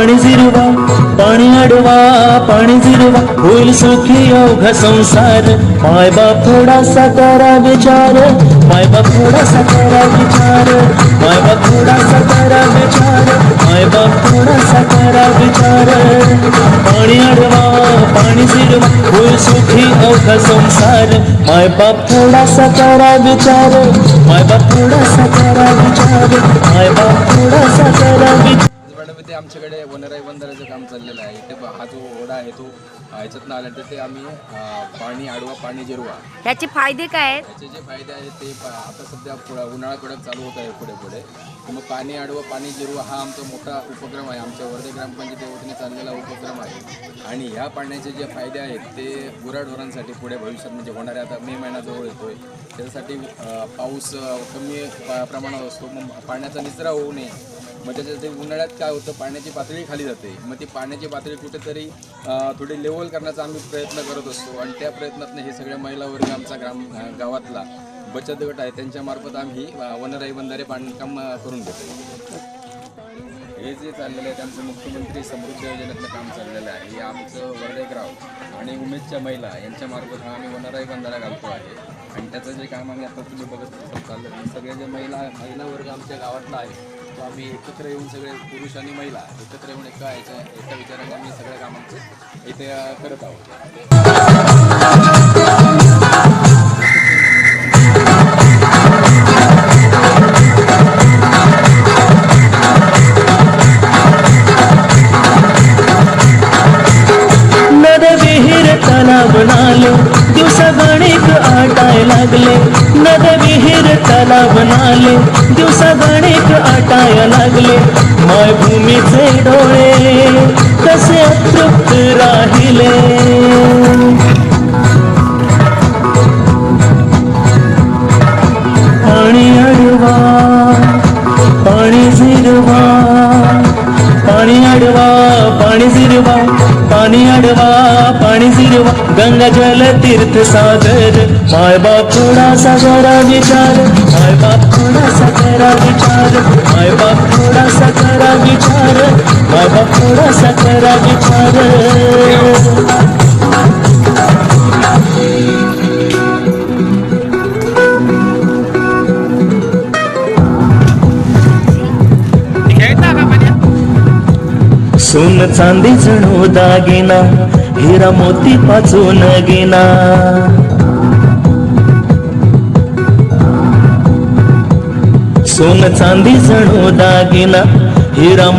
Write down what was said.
पाणी जिरवा, पाणी अडवा, पाणी जिरवा. होईल सुखी अवघ संसार. बाप थोडासा करा विचार. माय बाप थोडासा करा विचार. माय बाप थोडासा करा विचार. बाप थोडासा करा विचार. पाणी अडवा, पाणी जिरवा. होईल सुखी अवघ संसार. माय बाप थोडासा करा विचार. माय बाप थोडासा करा विचार. माय बाप थोडासा करा विचार. इथे आमच्याकडे वनराई बंधाऱ्याचं काम चाललेलं आहे. इथे ब- हा जो ओढा आहे तो ह्याच्यातनं आल्यानंतर ते आम्ही अ, पाणी आडवा पाणी जिरवा. याचे फायदे काय आहेत? याचे जे फायदे आहेत ते प- आता सध्या पुढं उन्हाळा कडक चालू होत आहे पुढे पुढे. तर मग पाणी आडवा पाणी जिरवा हा आमचा मोठा उपक्रम आहे. आमच्या वर्धे ग्रामपंचायती वतीने चाललेला उपक्रम आहे. आणि ह्या पाण्याचे जे फायदे आहेत ते गुराढोरांसाठी पुढे भविष्यात म्हणजे होणारे आता मे महिना जवळ येतोय. त्याच्यासाठी अ, पाऊस अ, कमी प- प्रमाणात असतो. मग पाण्याचा निचरा होऊ नये. मग त्याच्यासाठी उन्हाळ्यात काय होतं पाण्याची पातळी खाली जाते. मग ती पाण्याची पातळी कुठेतरी थोडी लेवल करण्याचा आम्ही प्रयत्न करत असतो. आणि त्या प्रयत्नातनं हे सगळ्या महिला वर्ग आमचा ग्राम गावातला बचत गट आहे त्यांच्यामार्फत आम्ही वनराई बंधारे बांधकाम करून देतो हे जे चाललेलं आहे त्यांचं मुख्यमंत्री समृद्ध योजनेतलं काम चाललेलं आहे. हे आमचं वर्डेगाव आणि उमेदच्या महिला यांच्यामार्फत हा आम्ही वनराई बंधारा घालतो आहे. आणि त्याचं जे काम आम्ही आता तुम्ही बघत चाललं आहे. सगळे जे महिला महिला वर्ग आमच्या गावातला आहे तो आम्ही एकत्र येऊन सगळे पुरुष आणि महिला एकत्र येऊन एका याच्या एका विचाराने आम्ही सगळ्या कामांचं इथे करत आहोत. नद विहीर आटाय लागले. नद विहीर तलाव नाले दिवसा गणित लागले माय भूमीचे डोळे कसे तृप्त राहिले? पाणी अडवा पाणी झिरवा पाणी अडवा पाणी झिरवा पाणी अडवा पाणी झिरवा गंगा जल तीर्थ सागर माय बाप थोडासा जरा विचार माय बाप थोडासा करा विचार. बाप थोडासा सोन चांदी जणू दागिना हिरा मोती पाचून गेना. सोन चांदी जणू दागिना हिरा मो